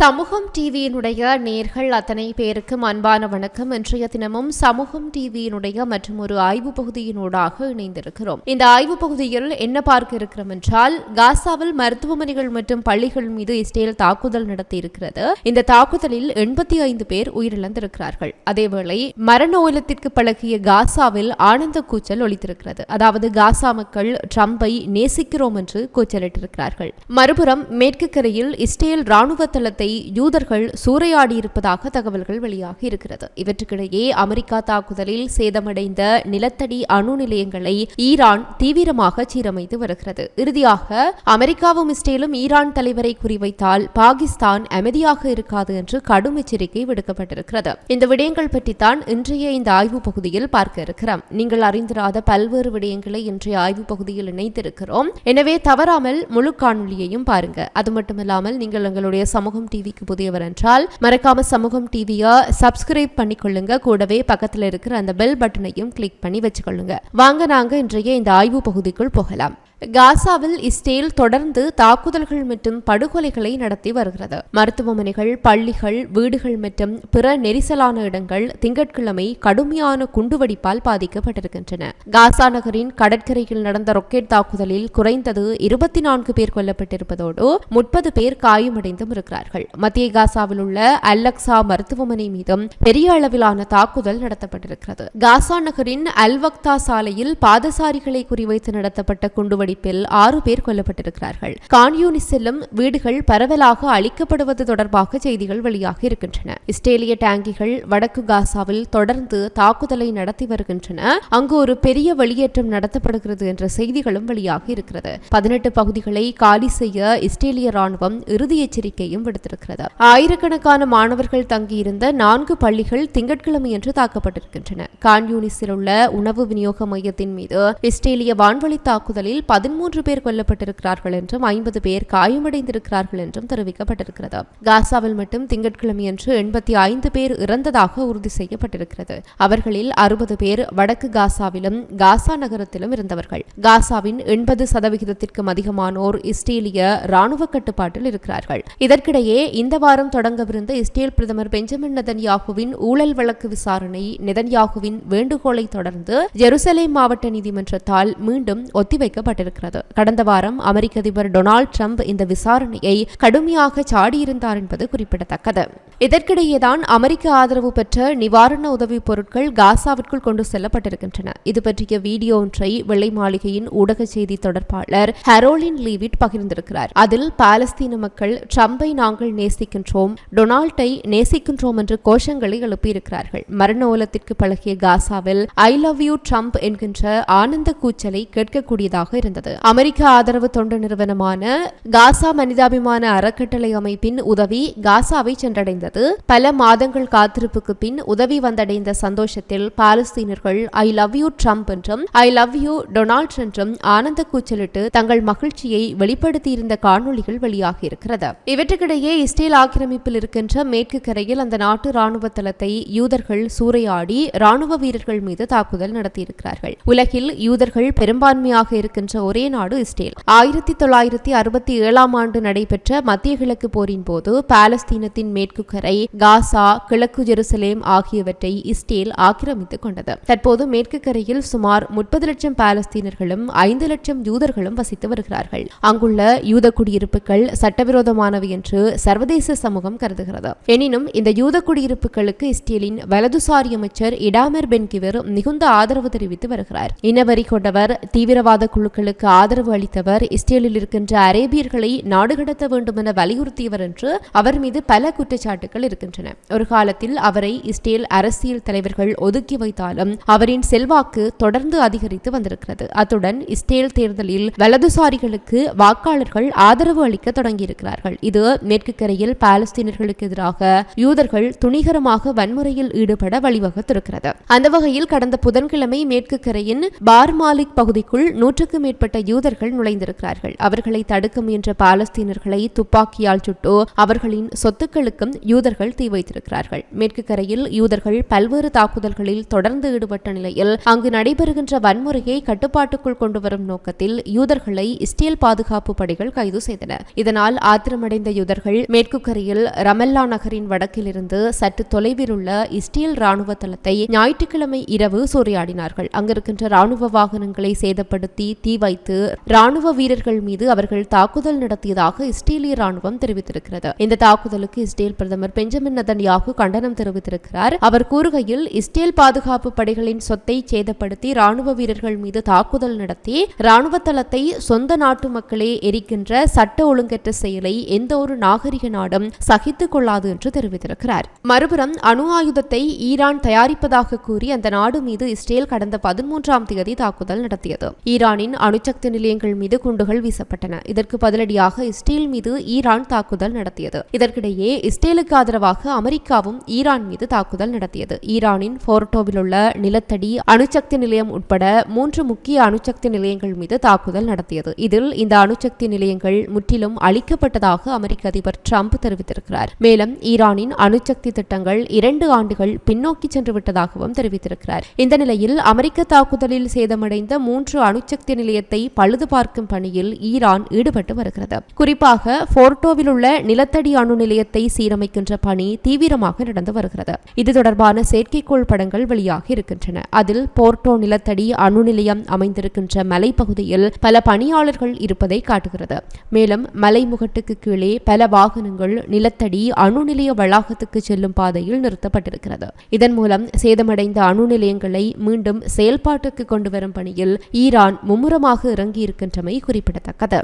சமூகம் டிவியினுடைய நேர்கள் அத்தனை பேருக்கும் அன்பான வணக்கம். இன்றைய தினமும் சமூகம் டிவியினுடைய மற்றும் ஒரு ஆய்வு பகுதியினூடாக இணைந்திருக்கிறோம். இந்த ஆய்வு பகுதியில் என்ன பார்க்க இருக்கிறோம் என்றால் காசாவில் மருத்துவமனைகள் மற்றும் பள்ளிகள் மீது இஸ்ரேல் தாக்குதல் நடத்தியிருக்கிறது. இந்த தாக்குதலில் எண்பத்தி ஐந்து பேர் உயிரிழந்திருக்கிறார்கள். அதேவேளை மரண ஓலத்திற்கு பழகிய காசாவில் ஆனந்த கூச்சல் ஒலித்திருக்கிறது. அதாவது காசா மக்கள் ட்ரம்பை நேசிக்கிறோம் என்று கூச்சலிட்டிருக்கிறார்கள். மறுபுறம் மேற்கு கரையில் இஸ்ரேல் ராணுவ தளத்தை யூதர்கள் சூறையாடியிருப்பதாக தகவல்கள் வெளியாகி இருக்கிறது. இவற்றுக்கிடையே அமெரிக்கா தாக்குதலில் சேதமடைந்த நிலத்தடி அணு நிலையங்களை ஈரான் தீவிரமாக சீரமைத்து வருகிறது. இறுதியாக அமெரிக்காவும் இஸ்ரேலும் ஈரான் தலைவரை குறிவைத்தால் பாகிஸ்தான் அமைதியாக இருக்காது என்று கடும் எச்சரிக்கை விடுக்கப்பட்டிருக்கிறது. இந்த விடயங்கள் பற்றித்தான் இன்றைய இந்த ஆய்வு பகுதியில் பார்க்க இருக்கிறோம். நீங்கள் அறிந்திராத பல்வேறு விடயங்களை இன்றைய ஆய்வு பகுதியில் இணைத்திருக்கிறோம் எனவே தவறாமல் முழு காணொலியையும் பாருங்க. அது மட்டுமல்லாமல் நீங்கள் எங்களுடைய சமூகம் டி டிவிக்கு புதியவர் என்றால் மறக்காம சமூகம் டிவியை சப்ஸ்கிரைப் பண்ணிக்கொள்ளுங்க. கூடவே பக்கத்தில் இருக்கிற அந்த பெல் பட்டனையும் கிளிக் பண்ணி வச்சுக்கொள்ளுங்க. வாங்க நாங்க இன்றைய இந்த ஆய்வு பகுதிக்குள் போகலாம். காசாவில் இஸ்ரேல் தொடர்ந்து தாக்குதல்கள் மற்றும் படுகொலைகளை நடத்தி வருகிறது. மருத்துவமனைகள் பள்ளிகள் வீடுகள் மற்றும் பிற நெரிசலான இடங்கள் திங்கட்கிழமை கடுமையான குண்டுவெடிப்பால் பாதிக்கப்பட்டிருக்கின்றன. காசா நகரின் கடற்கரையில் நடந்த ராக்கெட் தாக்குதலில் குறைந்தது இருபத்தி நான்கு பேர் கொல்லப்பட்டிருப்பதோடு முப்பது பேர் காயமடைந்தும் இருக்கிறார்கள். மத்திய காசாவில் உள்ள அல்லக்சா மருத்துவமனை மீதும் பெரிய அளவிலான தாக்குதல் நடத்தப்பட்டிருக்கிறது. காசா நகரின் அல்வக்தா சாலையில் பாதசாரிகளை குறிவைத்து நடத்தப்பட்ட குண்டுவெடிப்பில் ஆறு பேர் கொல்லப்பட்டிருக்கிறார்கள். கான்யூனி செல்லும் வீடுகள் பரவலாக அழிக்கப்படுவது தொடர்பாக செய்திகள் வெளியாகி இருக்கின்றன. இஸ்ரேலிய டேங்கிகள் வடக்கு காசாவில் தொடர்ந்து தாக்குதலை நடத்தி வருகின்றன. அங்கு ஒரு பெரிய வெளியேற்றம் நடத்தப்படுகிறது என்ற செய்திகளும் வெளியாகி இருக்கிறது. பதினெட்டு பகுதிகளை காலி செய்ய இஸ்ரேலிய ராணுவம் இறுதி எச்சரிக்கையும் விடுத்திருக்கிறது. ஆயிரக்கணக்கான மாணவர்கள் தங்கியிருந்த நான்கு பள்ளிகள் திங்கட்கிழமையன்று தாக்கப்பட்டிருக்கின்றன. கான்யூனிஸில் உள்ள உணவு விநியோக மையத்தின் மீது இஸ்ரேலிய வான்வழி தாக்குதலில் பதிமூன்று பேர் கொல்லப்பட்டிருக்கிறார்கள் என்றும் ஐம்பது பேர் காயமடைந்திருக்கிறார்கள் என்றும் தெரிவிக்கப்பட்டிருக்கிறது. காசாவில் மட்டும் திங்கட்கிழமையன்று எண்பத்தி ஐந்து பேர் இறந்ததாக உறுதி செய்யப்பட்டிருக்கிறது. அவர்களில் அறுபது பேர் வடக்கு காசாவிலும் காசா நகரத்திலும் இருந்தவர்கள். காசாவின் எண்பது சதவிகிதத்திற்கும் அதிகமானோர் இஸ்ரேலிய ராணுவ கட்டுப்பாட்டில் இருக்கிறார்கள். இதற்கிடையே இந்த வாரம் தொடங்கவிருந்த இஸ்ரேல் பிரதமர் பெஞ்சமின் நெதன்யாகுவின் ஊழல் வழக்கு விசாரணை நெதன்யாகுவின் வேண்டுகோளை தொடர்ந்து ஜெருசலேம் மாவட்ட நீதிமன்றத்தால் மீண்டும் ஒத்திவைக்கப்பட்டிருக்கிறது. கடந்த வாரம் அமெரிக்க அதிபர் டொனால்டு ட்ரம்ப் இந்த விசாரணையை கடுமையாக சாடியிருந்தார் என்பது குறிப்பிடத்தக்கது. இதற்கிடையேதான் அமெரிக்க ஆதரவு பெற்ற நிவாரண உதவிப் பொருட்கள் காசாவிற்குள் கொண்டு செல்லப்பட்டிருக்கின்றன. இது பற்றிய வீடியோ ஒன்றை வெள்ளை மாளிகையின் ஊடக செய்தி தொடர்பாளர் ஹரோலின் லீவிட் பகிர்ந்திருக்கிறார். அதில் பாலஸ்தீன மக்கள் ட்ரம்பை நாங்கள் நேசிக்கின்றோம். டொனால்டை நேசிக்கின்றோம் என்று கோஷங்களை எழுப்பியிருக்கிறார்கள். மரண ஓலத்திற்கு பழகிய காசாவில் ஐ லவ் யூ ட்ரம்ப் என்கின்ற ஆனந்த கூச்சலை கேட்கக்கூடியதாக இருந்தது. அமெரிக்க ஆதரவு தொண்டு நிறுவனமான காசா மனிதாபிமான அறக்கட்டளை அமைப்பின் உதவி காசாவை சென்றடைந்தது. பல மாதங்கள் காத்திருப்புக்கு பின் உதவி வந்தடைந்த சந்தோஷத்தில் பாலஸ்தீனர்கள் ஐ லவ் யூ ட்ரம்ப் என்றும் ஐ லவ் யூ டொனால்ட் என்றும் ஆனந்த கூச்சலிட்டு தங்கள் மகிழ்ச்சியை வெளிப்படுத்தியிருந்த காணொளிகள் வெளியாகியிருக்கிறது. இவற்றுக்கிடையே இஸ்ரேல் ஆக்கிரமிப்பில் இருக்கின்ற மேற்கு கரையில் அந்த நாட்டு ராணுவ தளத்தை யூதர்கள் சூறையாடி ராணுவ வீரர்கள் மீது தாக்குதல் நடத்தியிருக்கிறார்கள். உலகில் யூதர்கள் பெரும்பான்மையாக இருக்கின்ற ஒரே நாடு இஸ்ரேல். ஆயிரத்தி தொள்ளாயிரத்தி அறுபத்தி ஏழாம் ஆண்டு நடைபெற்ற மத்திய கிழக்கு போரின் போது பாலஸ்தீனத்தின் மேற்கு கரை காசா கிழக்கு ஜெருசலேம் ஆகியவற்றை இஸ்ரேல் ஆக்கிரமித்துக் கொண்டது. தற்போது மேற்கு கரையில் சுமார் முப்பது லட்சம் பாலஸ்தீனர்களும் ஐந்து லட்சம் யூதர்களும் வசித்து வருகிறார்கள். அங்குள்ள யூத குடியிருப்புகள் சட்டவிரோதமானவை என்று சர்வதேச சமூகம் கருதுகிறது. எனினும் இந்த யூத குடியிருப்புகளுக்கு இஸ்ரேலின் வலதுசாரி அமைச்சர் இடாமர் பென்கிவர் மிகுந்த ஆதரவு தெரிவித்து வருகிறார். இனவரி கொண்டவர் தீவிரவாத குழுக்களுக்கு ஆதரவு அளித்தவர் இஸ்ரேலில் இருக்கின்ற அரேபியர்களை நாடு கடத்த வேண்டும் என வலியுறுத்தியவர் என்று அவர் மீது பல குற்றச்சாட்டுகள் இருக்கின்றன. ஒரு காலத்தில் அவரை இஸ்ரேல் அரசியல் தலைவர்கள் ஒதுக்கி வைத்தாலும் அவரின் செல்வாக்கு தொடர்ந்து அதிகரித்து வந்திருக்கிறது. அத்துடன் இஸ்ரேல் தேர்தலில் வலதுசாரிகளுக்கு வாக்காளர்கள் ஆதரவு அளிக்க தொடங்கியிருக்கிறார்கள். இது மேற்கு கரையில் பாலஸ்தீனர்களுக்கு எதிராக யூதர்கள் துணிகரமாக வன்முறையில் ஈடுபட வழிவகுத்திருக்கிறது. அந்த வகையில் கடந்த புதன்கிழமை மேற்கு கரையின் பார்மாலிக் பகுதிக்குள் நூற்றுக்கும் மேற்பட்ட யூதர்கள் நுழைந்திருக்கிறார்கள். அவர்களை தடுக்க முயன்ற பாலஸ்தீனர்களை துப்பாக்கியால் சுட்டு அவர்களின் சொத்துக்களுக்கும் யூதர்கள் தீ வைத்திருக்கிறார்கள். மேற்கு கரையில் யூதர்கள் பல்வேறு தாக்குதல்களில் தொடர்ந்து ஈடுபட்ட நிலையில் அங்கு நடைபெறுகின்ற வன்முறையை கட்டுப்பாட்டுக்குள் கொண்டுவரும் நோக்கத்தில் யூதர்களை இஸ்ரேல் பாதுகாப்பு படைகள் கைது செய்தன. இதனால் ஆத்திரமடைந்த யூதர்கள் மேற்கு கரையில் ரமல்லா நகரின் வடக்கிலிருந்து சற்று தொலைவில் உள்ள இஸ்ரேல் ராணுவ தளத்தை ஞாயிற்றுக்கிழமை இரவு சூறையாடினார்கள். அங்கிருக்கின்ற ராணுவ வாகனங்களை சேதப்படுத்தி தீ வைத்து ராணுவ வீரர்கள் மீது அவர்கள் தாக்குதல் நடத்தியதாக இஸ்ரேலிய ராணுவம் தெரிவித்திருக்கிறது. இந்த தாக்குதலுக்கு இஸ்ரேல் பிரதமர் பெஞ்சமின் நதன்யாகு கண்டனம் தெரிவித்திருக்கிறார். அவர் கூறுகையில் இஸ்ரேல் பாதுகாப்பு படைகளின் சொத்தை சேதப்படுத்தி ராணுவ வீரர்கள் மீது தாக்குதல் நடத்தி ராணுவ தளத்தை சொந்த நாட்டு மக்களே எரிக்கின்ற சட்ட ஒழுங்கற்ற செயலை எந்த ஒரு நாகரிக நாடும் சகித்துக் கொள்ளாது என்று தெரிவித்திருக்கிறார். மறுபுறம் அணு ஆயுதத்தை ஈரான் தயாரிப்பதாக கூறி அந்த நாடு மீது இஸ்ரேல் கடந்த பதிமூன்றாம் தேதி தாக்குதல் நடத்தியது. ஈரானின் அணுசக்தி நிலையங்கள் மீது குண்டுகள் வீசப்பட்டன. இதற்கு பதிலடியாக இஸ்ரேல் மீது ஈரான் தாக்குதல் நடத்தியது. இதற்கிடையே இஸ்ரேலுக்கு ஆதரவாக அமெரிக்காவும் ஈரான் மீது தாக்குதல் நடத்தியது. ஈரானின் போர்டோவில் உள்ள நிலத்தடி அணுசக்தி நிலையம் உட்பட மூன்று முக்கிய அணுசக்தி நிலையங்கள் மீது தாக்குதல் நடத்தியது. இதில் இந்த அணுசக்தி நிலையங்கள் முற்றிலும் அழிக்கப்பட்டதாக அமெரிக்க அதிபர் ட்ரம்ப் தெரிவித்திருக்கிறார். மேலும் ஈரானின் அணுசக்தி திட்டங்கள் இரண்டு ஆண்டுகள் பின்னோக்கி சென்று விட்டதாகவும் தெரிவித்திருக்கிறார். இந்த நிலையில் அமெரிக்க தாக்குதலில் சேதமடைந்த மூன்று அணுசக்தி நிலையத்தை பழுது பார்க்கும் பணியில் ஈரான் ஈடுபட்டு வருகிறது. குறிப்பாக போர்ட்டோவில் உள்ள நிலத்தடி அணு நிலையத்தை சீரமைக்கின்ற பணி தீவிரமாக நடந்து வருகிறது. இது தொடர்பான செயற்கைக்கோள் படங்கள் வெளியாகி இருக்கின்றன. அதில் போர்ட்டோ நிலத்தடி அணு நிலையம் அமைந்திருக்கின்ற மலைப்பகுதியில் பல பணியாளர்கள் இருப்பதை காட்டுகிறது. மேலும் மலைமுகட்டுக்கு கீழே பல வாகனங்கள் நிலத்தடி அணு நிலைய வளாகத்துக்கு செல்லும் பாதையில் நிறுத்தப்பட்டிருக்கிறது. இதன் மூலம் சேதமடைந்த அணு நிலையங்களை மீண்டும் செயல்பாட்டுக்கு கொண்டு வரும் பணியில் ஈரான் மும்முரமாக இறங்கியிருக்கின்றமை குறிப்பிடத்தக்கது.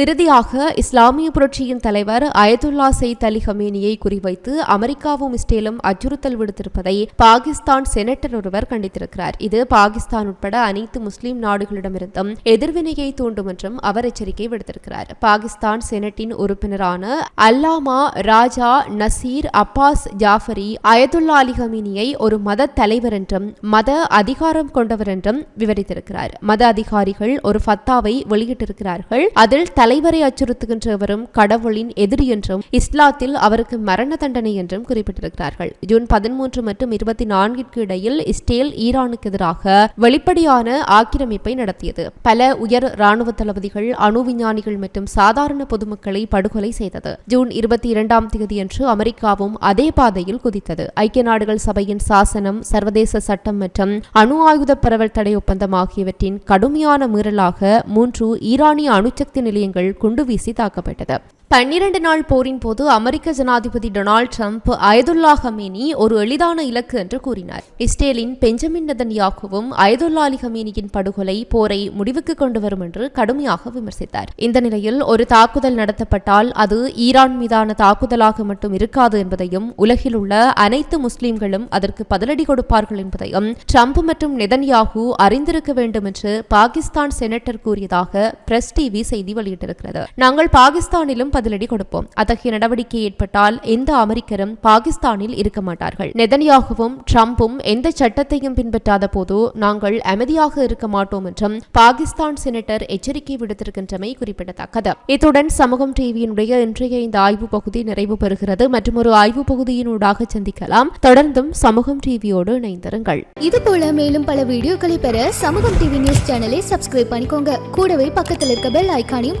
இறுதியாக இஸ்லாமிய புரட்சியின் தலைவர் அயதுல்லா செயித் அலி ஹமேனியை குறிவைத்து அமெரிக்காவும் இஸ்ரேலும் அச்சுறுத்தல் விடுத்திருப்பதை பாகிஸ்தான் செனட்டர் ஒருவர் கண்டித்திருக்கிறார். இது பாகிஸ்தான் உட்பட அனைத்து முஸ்லிம் நாடுகளிடமிருந்தும் எதிர்வினையை தூண்டும் என்றும் அவர் எச்சரிக்கை விடுத்திருக்கிறார். பாகிஸ்தான் செனட்டின் உறுப்பினரான அல்லாமா ராஜா நசீர் அப்பாஸ் ஜாஃபரி அயதுல்லா அலி ஹமீனியை ஒரு மத தலைவர் என்றும் மத அதிகாரம் கொண்டவர் என்றும் விவரித்திருக்கிறார். மத அதிகாரிகள் ஒரு ஃபத்தாவை வெளியிட்டிருக்கிறார்கள். அதில் தலைவரை அச்சுறுத்துகின்றவரும் கடவுளின் எதிரி என்றும் இஸ்லாத்தில் அவருக்கு மரண தண்டனை என்றும் குறிப்பிட்டிருக்கிறார்கள். ஜூன் பதிமூன்று மற்றும் இருபத்தி நான்கிற்கு இடையில் இஸ்ரேல் ஈரானுக்கு எதிராக வெளிப்படையான ஆக்கிரமிப்பை நடத்தியது. பல உயர் ராணுவ தளபதிகள் அணு விஞ்ஞானிகள் மற்றும் சாதாரண பொதுமக்களை படுகொலை செய்தது. ஜூன் இருபத்தி இரண்டாம் தேதியன்று அமெரிக்காவும் அதே பாதையில் குதித்தது. ஐக்கிய நாடுகள் சபையின் சாசனம் சர்வதேச சட்டம் மற்றும் அணு ஆயுத பரவல் தடை ஒப்பந்தம் ஆகியவற்றின் கடுமையான மீறலாக மூன்று ஈரானிய அணுசக்தி நிலையங்கள் குண்டு வீசி தாக்கப்பட்டது. பன்னிரண்டு நாள் போரின் போது அமெரிக்க ஜனாதிபதி டொனால்ட் ட்ரம்ப் அயதுல்லா ஹமீனி ஒரு எளிதான இலக்கு என்று கூறினார். இஸ்ரேலின் பெஞ்சமின் நதன்யாகுவும் அயதுல்லா அலி ஹமீனியின் படுகொலை போரை முடிவுக்கு கொண்டு வரும் என்று கடுமையாக விமர்சித்தார். இந்த நிலையில் ஒரு தாக்குதல் நடத்தப்பட்டால் அது ஈரான் மீதான தாக்குதலாக மட்டும் இருக்காது என்பதையும் உலகில் உள்ள அனைத்து முஸ்லிம்களும் அதற்கு பதிலடி கொடுப்பார்கள் என்பதையும் ட்ரம்ப் மற்றும் நெதன்யாகு அறிந்திருக்க வேண்டும் என்று பாகிஸ்தான் செனட்டர் கூறியதாக பிரஸ் டிவி செய்தி வெளியிட்டிருக்கிறது நாங்கள் பாகிஸ்தானிலும் பதிலடி கொடுப்போம். அத்தகைய நடவடிக்கை ஏற்பட்டால் எந்த அமெரிக்கரும் பாகிஸ்தானில் இருக்க மாட்டார்கள். நெதன்யாகவும் ட்ரம்பும் எந்த சட்டத்தையும் பின்பற்றாத போது நாங்கள் அமைதியாக இருக்க மாட்டோம் என்றும் பாகிஸ்தான் செனட்டர் எச்சரிக்கை விடுத்திருக்கின்றமை குறிப்பிடத்தக்கது. இத்துடன் சமூகம் டிவியினுடைய இன்றைய இந்த ஆய்வு பகுதி நிறைவு பெறுகிறது. மற்றும் ஒரு ஆய்வு பகுதியினூடாக சந்திக்கலாம். தொடர்ந்தும் சமூகம் டிவியோடு இணைந்திருங்கள். இது போல மேலும் பல வீடியோக்களை பெற சமூகம் டிவி நியூஸ் சேனலை சப்ஸ்கிரைப் பண்ணிக்கோங்க. கூடவே பக்கத்தில் இருக்க பெல் ஐகானையும்